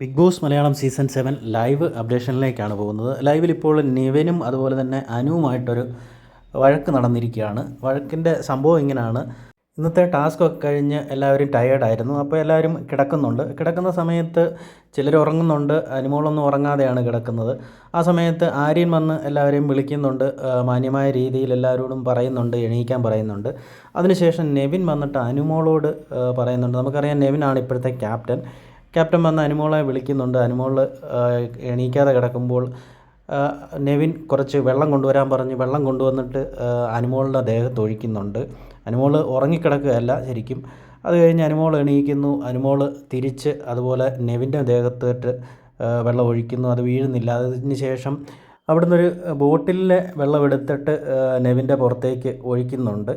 Big boss Malayalam season seven live അപ്ഡേഷനിലേക്കാണ് പോകുന്നത്. ലൈവിൽ ഇപ്പോൾ നിവിനും അതുപോലെ തന്നെ അനുവുമായിട്ടൊരു വഴക്ക് നടന്നിരിക്കുകയാണ്. വഴക്കിന്റെ സംഭവം ഇങ്ങനെയാണ്. ഇന്നത്തെ ടാസ്ക് ഒക്കെ കഴിഞ്ഞ് എല്ലാവരും ടയേർഡായിരുന്നു അപ്പോൾ എല്ലാവരും കിടക്കുന്നുണ്ട്. കിടക്കുന്ന സമയത്ത് ചിലർ ഉറങ്ങുന്നുണ്ട്. അനുമോളൊന്നും ഉറങ്ങാതെയാണ് കിടക്കുന്നത്. ആ സമയത്ത് ആര്യൻ വന്ന് എല്ലാവരെയും വിളിക്കുന്നുണ്ട്. മാന്യമായ രീതിയിൽ എല്ലാവരോടും പറയുന്നുണ്ട് എണീക്കാൻ പറയുന്നുണ്ട്. അതിനുശേഷം നെവിൻ വന്നിട്ട് അനുമോളോട് പറയുന്നുണ്ട്. നമുക്കറിയാം നെവിനാണ് ഇപ്പോഴത്തെ ക്യാപ്റ്റൻ. ക്യാപ്റ്റൻ വന്ന് അനുമോളെ വിളിക്കുന്നുണ്ട്. അനുമോൾ എണീക്കാതെ കിടക്കുമ്പോൾ നെവിൻ കുറച്ച് വെള്ളം കൊണ്ടുവരാൻ പറഞ്ഞ്. വെള്ളം കൊണ്ടുവന്നിട്ട് അനുമോളുടെ ദേഹത്ത് ഒഴിക്കുന്നുണ്ട്. അനുമോൾ ഉറങ്ങിക്കിടക്കുകയല്ല ശരിക്കും. അത് കഴിഞ്ഞ് അനുമോൾ എണീക്കുന്നു. അനുമോൾ തിരിച്ച് അതുപോലെ നെവിന്റെ ദേഹത്തിട്ട് വെള്ളം ഒഴിക്കുന്നു. അത് വീഴുന്നില്ല. അതിന് ശേഷം അവിടുന്ന് ഒരു ബോട്ടിലിലെ വെള്ളം എടുത്തിട്ട് നെവിന്റെ പുറത്തേക്ക് ഒഴിക്കുന്നുണ്ട്.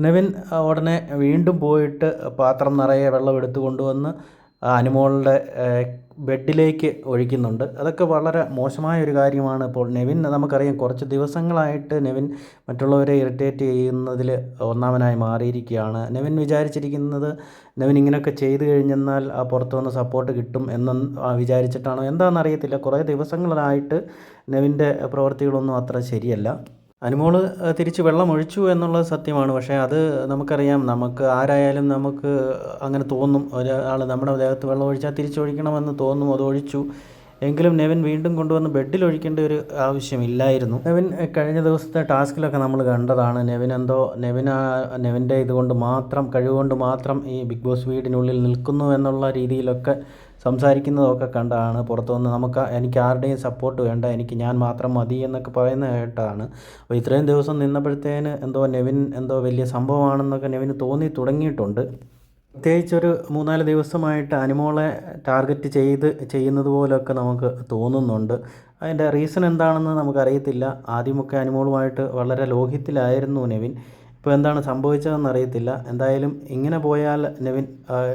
നെവിൻ ഉടനെ വീണ്ടും പോയിട്ട് പാത്രം നിറയെ വെള്ളം എടുത്തു കൊണ്ടുവന്ന് അനുമോളുടെ ബെഡിലേക്ക് ഒഴിക്കുന്നുണ്ട്. അതൊക്കെ വളരെ മോശമായ ഒരു കാര്യമാണ് ഇപ്പോൾ നെവിൻ. നമുക്കറിയാം കുറച്ച് ദിവസങ്ങളായിട്ട് നെവിൻ മറ്റുള്ളവരെ ഇറിറ്റേറ്റ് ചെയ്യുന്നതിൽ ഒന്നാമനായി മാറിയിരിക്കുകയാണ്. നെവിൻ വിചാരിച്ചിരിക്കുന്നത് നെവിൻ ഇങ്ങനെയൊക്കെ ചെയ്തു കഴിഞ്ഞെന്നാൽ ആ പുറത്തു വന്ന് സപ്പോർട്ട് കിട്ടും എന്ന് വിചാരിച്ചിട്ടാണോ? എന്താണെന്നറിയത്തില്ല. കുറേ ദിവസങ്ങളായിട്ട് നെവിന്റെ പ്രവൃത്തികളൊന്നും അത്ര ശരിയല്ല. അനുമോൾ തിരിച്ച് വെള്ളം ഒഴിച്ചു എന്നുള്ളത് സത്യമാണ്. പക്ഷേ അത് നമുക്കറിയാം. നമുക്ക് ആരായാലും നമുക്ക് അങ്ങനെ തോന്നും. ഒരാൾ നമ്മുടെ ദേഹത്ത് വെള്ളം ഒഴിച്ചാൽ തിരിച്ചൊഴിക്കണമെന്ന് തോന്നും. അത് ഒഴിച്ചു. എങ്കിലും നെവിൻ വീണ്ടും കൊണ്ടുവന്ന് ബെഡിൽ ഒഴിക്കേണ്ട ഒരു ആവശ്യമില്ലായിരുന്നു. നെവിൻ കഴിഞ്ഞ ദിവസത്തെ ടാസ്കിലൊക്കെ നമ്മൾ കണ്ടതാണ്. നെവിൻ എന്തോ നെവിൻ നെവിന്റെ ഇതുകൊണ്ട് മാത്രം കഴിവുകൊണ്ട് മാത്രം ഈ ബിഗ് ബോസ് വീടിനുള്ളിൽ നിൽക്കുന്നു എന്നുള്ള രീതിയിലൊക്കെ സംസാരിക്കുന്നതൊക്കെ കണ്ടാണ്. പുറത്തുനിന്ന് നമുക്ക് എനിക്ക് ആരുടെയും സപ്പോർട്ട് വേണ്ട എനിക്ക് ഞാൻ മാത്രം മതി എന്നൊക്കെ പറയുന്ന കേട്ടാണ്. അപ്പോൾ ഇത്രയും ദിവസം നിന്നപ്പോഴത്തേന് എന്തോ നെവിൻ എന്തോ വലിയ സംഭവമാണെന്നൊക്കെ നെവിന് തോന്നി തുടങ്ങിയിട്ടുണ്ട്. പ്രത്യേകിച്ചൊരു മൂന്നാൽ ദിവസമായിട്ട് അനിമോളെ ടാർഗറ്റ് ചെയ്ത് ചെയ്യുന്നത് പോലെയൊക്കെ നമുക്ക് തോന്നുന്നുണ്ട്. അതിന്റെ റീസൺ എന്താണെന്ന് നമുക്കറിയത്തില്ല. ആദ്യമൊക്കെ അനിമോളുമായിട്ട് വളരെ ലോഹിത്തിലായിരുന്നു നെവിൻ. ഇപ്പോൾ എന്താണ് സംഭവിച്ചതെന്ന് അറിയത്തില്ല എന്തായാലും ഇങ്ങനെ പോയാൽ നെവിൻ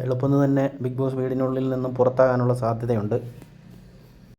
എളുപ്പം തന്നെ ബിഗ് ബോസ് വീടിനുള്ളിൽ നിന്നും പുറത്താകാനുള്ള സാധ്യതയുണ്ട്.